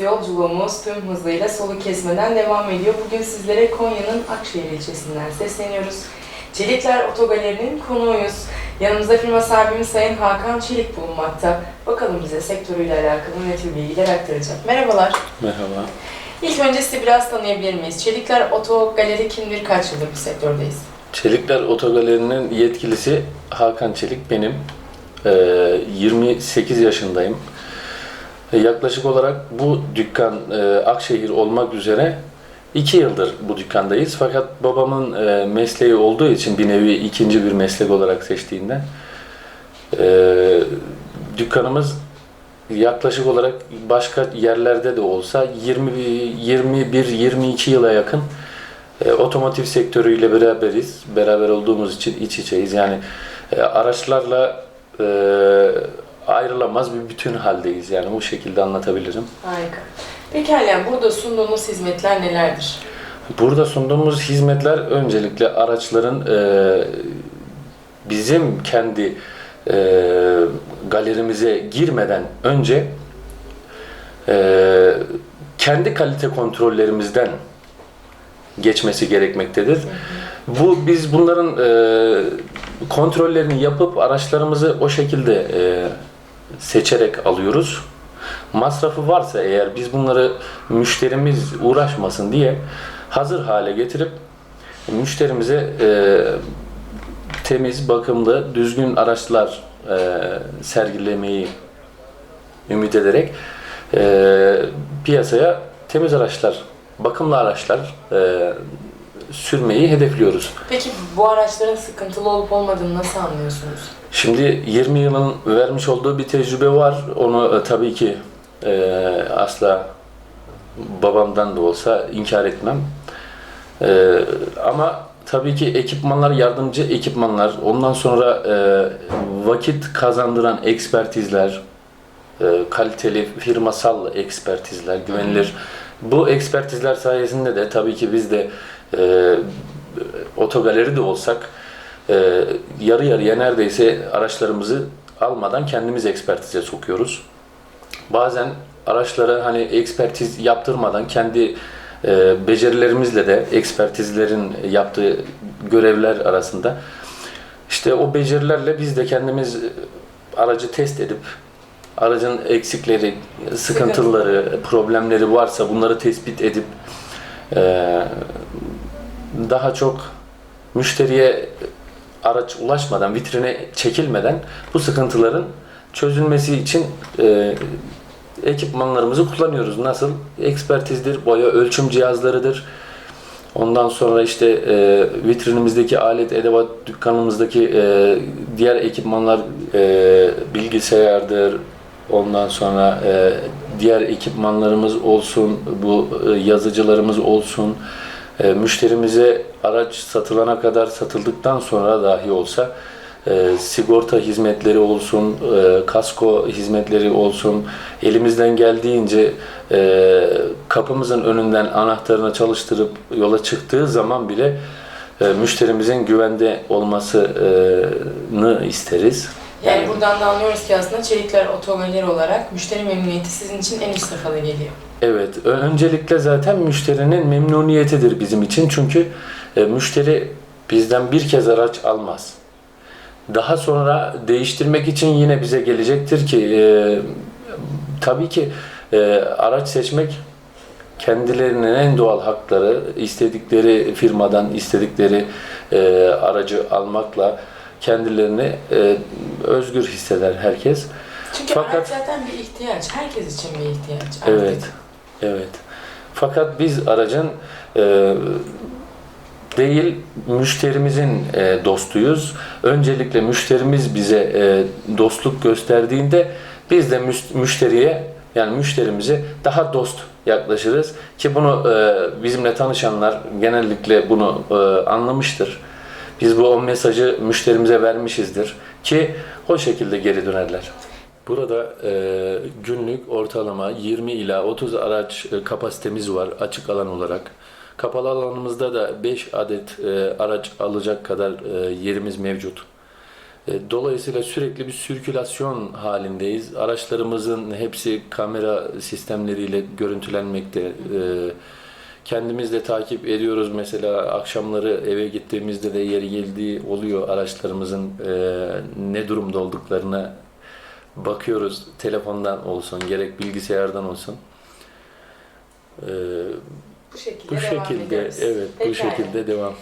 Yolculuğumuz tüm hızıyla solu kesmeden devam ediyor. Bugün sizlere Konya'nın Akşehir ilçesinden sesleniyoruz. Çelikler Otogaleri'nin konuğuyuz. Yanımızda firma sahibimiz Sayın Hakan Çelik bulunmakta. Bakalım bize sektörüyle alakalı ne tür bilgiler aktaracak. Merhabalar. Merhaba. İlk önce sizi biraz tanıyabilir miyiz? Çelikler Otogaleri kimdir? Kaç yıldır bu sektördeyiz? Çelikler Otogaleri'nin yetkilisi Hakan Çelik benim. Ee, 28 yaşındayım. Ee, Yaklaşık olarak bu dükkan e, Akşehir olmak üzere 2 yıldır bu dükkandayız. Fakat babamın e, mesleği olduğu için bir nevi ikinci bir meslek olarak seçtiğinden e, dükkanımız yaklaşık olarak başka yerlerde de olsa 20 21-22 yıla yakın e, otomotiv sektörüyle beraberiz. Beraber olduğumuz için iç içeyiz. Yani araçlarla e, ayrılamaz bir bütün haldeyiz. Yani bu şekilde anlatabilirim. Harika. Pekala burada sunduğunuz hizmetler nelerdir? Burada sunduğumuz hizmetler öncelikle araçların e, bizim kendi e, galerimize girmeden önce e, kendi kalite kontrollerimizden geçmesi gerekmektedir. Bu biz bunların e, kontrollerini yapıp araçlarımızı o şekilde e, seçerek alıyoruz. Masrafı varsa eğer biz bunları müşterimiz uğraşmasın diye hazır hale getirip müşterimize e, temiz, bakımlı, düzgün araçlar e, sergilemeyi ümit ederek e, piyasaya temiz araçlar, bakımlı araçlar e, sürmeyi hedefliyoruz. Peki bu araçların sıkıntılı olup olmadığını nasıl anlıyorsunuz? Şimdi 20 yılın vermiş olduğu bir tecrübe var. Onu e, tabii ki e, asla babamdan da olsa inkar etmem. E, ama tabii ki ekipmanlar, yardımcı ekipmanlar, ondan sonra e, vakit kazandıran ekspertizler, e, kaliteli firmasal ekspertizler, güvenilir. Bu ekspertizler sayesinde de tabii ki biz de e, otogaleri de olsak e, yarı yarıya neredeyse araçlarımızı almadan kendimiz ekspertize sokuyoruz. Bazen araçlara hani ekspertiz yaptırmadan kendi e, becerilerimizle de ekspertizlerin yaptığı görevler arasında işte o becerilerle biz de kendimiz aracı test edip aracın eksikleri, sıkıntıları, problemleri varsa bunları tespit edip e, daha çok müşteriye araç ulaşmadan, vitrine çekilmeden bu sıkıntıların çözülmesi için e, ekipmanlarımızı kullanıyoruz. Nasıl? Ekspertizdir, boya ölçüm cihazlarıdır. Ondan sonra işte e, vitrinimizdeki alet edevat dükkanımızdaki e, diğer ekipmanlar e, bilgisayardır. Ondan sonra e, diğer ekipmanlarımız olsun, bu e, yazıcılarımız olsun. E, müşterimize araç satılana kadar satıldıktan sonra dahi olsa e, sigorta hizmetleri olsun, kasko hizmetleri olsun, elimizden geldiğince kapımızın önünden anahtarını çalıştırıp yola çıktığı zaman bile müşterimizin güvende olmasını isteriz. Yani buradan da anlıyoruz ki aslında Çelikler Otogaleri olarak müşteri memnuniyeti sizin için en üst safhada geliyor. Evet, öncelikle zaten müşterinin memnuniyetidir bizim için. Çünkü e, müşteri bizden bir kez araç almaz. Daha sonra değiştirmek için yine bize gelecektir ki e, tabii ki e, araç seçmek kendilerinin en doğal hakları istedikleri firmadan istedikleri e, aracı almakla kendilerini e, özgür hisseder herkes. Çünkü Fakat- araç zaten bir ihtiyaç. Herkes için bir ihtiyaç. artık. Evet, evet. Fakat biz aracın e, değil müşterimizin e, dostuyuz. Öncelikle müşterimiz bize e, dostluk gösterdiğinde biz de müş- müşteriye yani müşterimize daha dost yaklaşırız ki bunu e, bizimle tanışanlar genellikle bunu e, anlamıştır. Biz bu o mesajı müşterimize vermişizdir ki o şekilde geri dönerler. Burada e, günlük ortalama 20 ila 30 araç e, kapasitemiz var açık alan olarak. Kapalı alanımızda da 5 adet e, araç alacak kadar e, yerimiz mevcut. E, Dolayısıyla sürekli bir sirkülasyon halindeyiz. Araçlarımızın hepsi kamera sistemleriyle görüntülenmekte. E, Kendimiz de takip ediyoruz. Mesela akşamları eve gittiğimizde de yeri geldiği oluyor araçlarımızın e, ne durumda olduklarına bakıyoruz. Telefondan olsun, gerek bilgisayardan olsun. E, Bu şekilde Bu şekilde, evet, bu Pekala. şekilde devam.